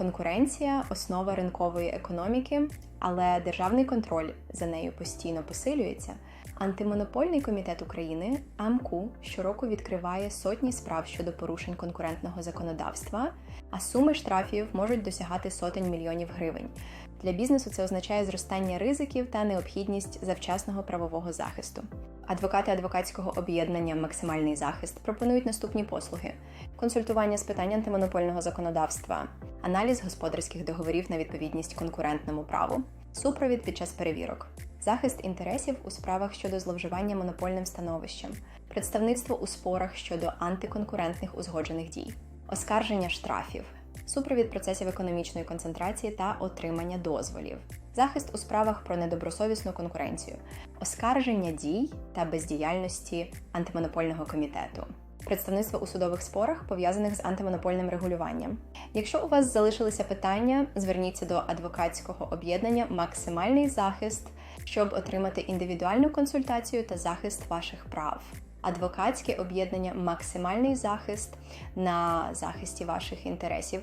Конкуренція основа ринкової економіки, але державний контроль за нею постійно посилюється. Антимонопольний комітет України АМКУ щороку відкриває сотні справ щодо порушень конкурентного законодавства, а суми штрафів можуть досягати сотень мільйонів гривень. Для бізнесу це означає зростання ризиків та необхідність завчасного правового захисту. Адвокати адвокатського об'єднання Максимальний захист пропонують наступні послуги: консультування з питань антимонопольного законодавства, аналіз господарських договорів на відповідність конкурентному праву, супровід під час перевірок, захист інтересів у справах щодо зловживання монопольним становищем, представництво у спорах щодо антиконкурентних узгоджених дій, оскарження штрафів, супровід процесів економічної концентрації та отримання дозволів, захист у справах про недобросовісну конкуренцію, оскарження дій та бездіяльності антимонопольного комітету. Представництво у судових спорах пов'язаних з антимонопольним регулюванням. Якщо у вас залишилися питання, зверніться до адвокатського об'єднання Максимальний захист, щоб отримати індивідуальну консультацію та захист ваших прав. Адвокатське об'єднання Максимальний захист на захисті ваших інтересів